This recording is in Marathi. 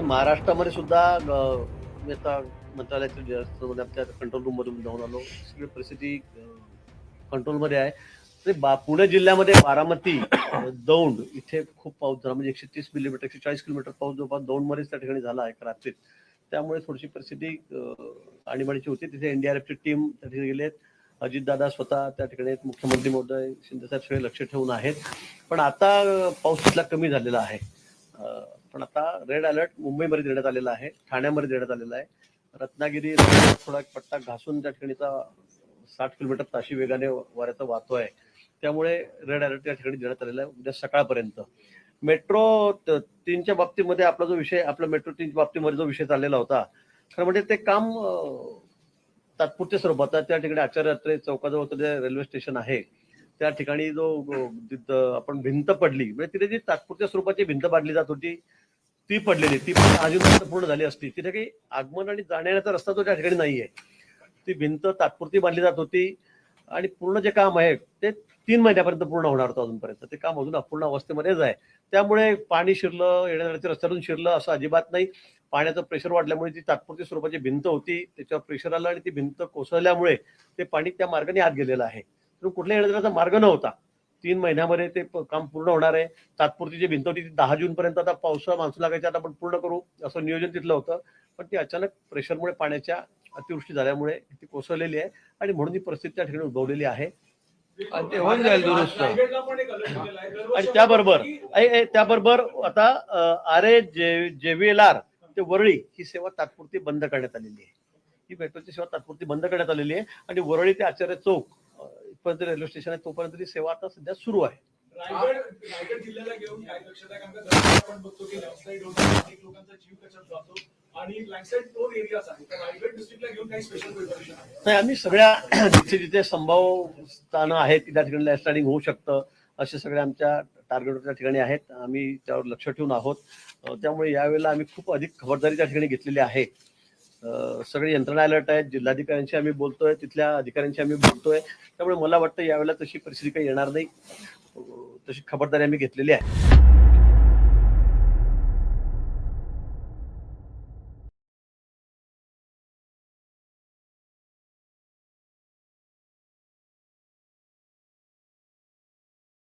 महाराष्ट्रामध्ये सुद्धा मी आता मंत्रालयाच्या म्हणजे आमच्या कंट्रोल रूम मधून जाऊन आलो. सगळी परिस्थिती कंट्रोलमध्ये आहे. तरी बा पुणे जिल्ह्यामध्ये बारामती दौंड इथे खूप पाऊस झाला. म्हणजे एकशे तीस मिलीमीटर एकशे चाळीस किलोमीटर पाऊस जवळपास दौंडमध्येच त्या ठिकाणी झाला आहे रात्रीत. त्यामुळे थोडीशी परिस्थिती आणीबाणीची होती. तिथे एनडीआरएफची टीम त्या ठिकाणी गेलेत अजितदादा स्वतः त्या ठिकाणी मुख्यमंत्री महोदय शिंदेसाहेब सगळे लक्ष ठेवून आहेत. पण आता पाऊस तिथला कमी झालेला आहे. पण आता रेड अलर्ट मुंबईमध्ये देण्यात आलेला आहे ठाण्यामध्ये देण्यात आलेला आहे. रत्नागिरी थोडा एक पट्टा घासून त्या ठिकाणीचा साठ किलोमीटर ताशी वेगाने वाऱ्याचा वाहतो आहे. त्यामुळे रेड अलर्ट त्या ठिकाणी देण्यात आलेला आहे उद्या सकाळपर्यंत. मेट्रो तीनच्या बाबतीमध्ये आपला जो विषय आपला मेट्रो तीनच्या बाबतीमध्ये जो विषय चाललेला होता खरं म्हणजे ते काम तात्पुरत्या स्वरूपात त्या ठिकाणी आचार्य अत्रे चौकाजवळ जे रेल्वे स्टेशन आहे त्या ठिकाणी जो आपण भिंत पडली म्हणजे तिथे जी तात्पुरत्या स्वरूपाची भिंत पाडली जात होती ती पडलेली ती पण अजूनपर्यंत पूर्ण झाली असती. तिथे काही आगमन आणि जाण्याचा रस्ता तो त्या ठिकाणी नाहीये. ती भिंत तात्पुरती बांधली जात होती आणि पूर्ण जे काम आहे ते तीन महिन्यापर्यंत पूर्ण होणार होतं अजूनपर्यंत. ते काम अजून अपूर्ण अवस्थेमध्येच आहे. त्यामुळे पाणी शिरलं येण्याच्या रस्त्यातून शिरलं असं अजिबात नाही. पाण्याचं प्रेशर वाढल्यामुळे ती तात्पुरती स्वरूपाची भिंत होती. त्याच्यावर प्रेशर आलं आणि ती भिंत कोसळल्यामुळे ते पाणी त्या मार्गाने आत गेलेलं आहे. तर कुठल्या येण्याचा मार्ग नव्हता. तीन महिन्यामध्ये ते काम पूर्ण होणार आहे. तात्पुरती जी भिंत होती ती दहा जून पर्यंत आता पावसाळा मान्सून लागायच्या आता आपण पूर्ण करू असं नियोजन तिथलं होतं. पण ती अचानक प्रेशरमुळे पाण्याच्या अतिवृष्टी झाल्यामुळे ती कोसळलेली आहे आणि म्हणून ही परिस्थिती त्या ठिकाणी उद्भवलेली आहे. आणि ते होऊन जाईल दुरुस्त. आणि त्याबरोबर त्याबरोबर आता आर ए जेव्हीएलआर ते वरळी ही सेवा तात्पुरती बंद करण्यात आलेली आहे. ही मेट्रोची सेवा तात्पुरती बंद करण्यात आलेली आहे. आणि वरळी ते आचार्य चौक अ, इथपर्यंत रेल्वे स्टेशन आहे तोपर्यंत ती सेवा आता सध्या सुरू आहे. रायगड रायगड जिल्ह्याला घेऊन काय दक्षता आहे कारण का? दरवर्षी आपण बघतो की लँडस्लाईड होतो अनेक लोकांचा जीव त्याच्यात जातो आणि लँडस्लाईड दोन एरियाज आहेत. तर रायगड डिस्ट्रिक्टला घेऊन काही स्पेशल प्रिपरेशन आहे? नाही आम्ही सगळ्या जिथे जिथे संभाव स्थानं आहेत त्या ठिकाणी लँडस्लायडिंग होऊ शकतं. असे सगळे आमच्या टार्गेटच्या ठिकाणी आहेत. आम्ही त्यावर लक्ष ठेवून आहोत. त्यामुळे यावेळेला आम्ही खूप अधिक खबरदारी त्या ठिकाणी घेतलेली आहे. सगळे यंत्रणा अलर्ट आहेत जिल्हाधिकाऱ्यांशी आम्ही बोलतोय तिथल्या अधिकाऱ्यांशी आम्ही बोलतोय. त्यामुळे मला वाटतं यावेळेला तशी परिस्थिती काही येणार नाही. तशी खबरदारी आम्ही घेतलेली आहे.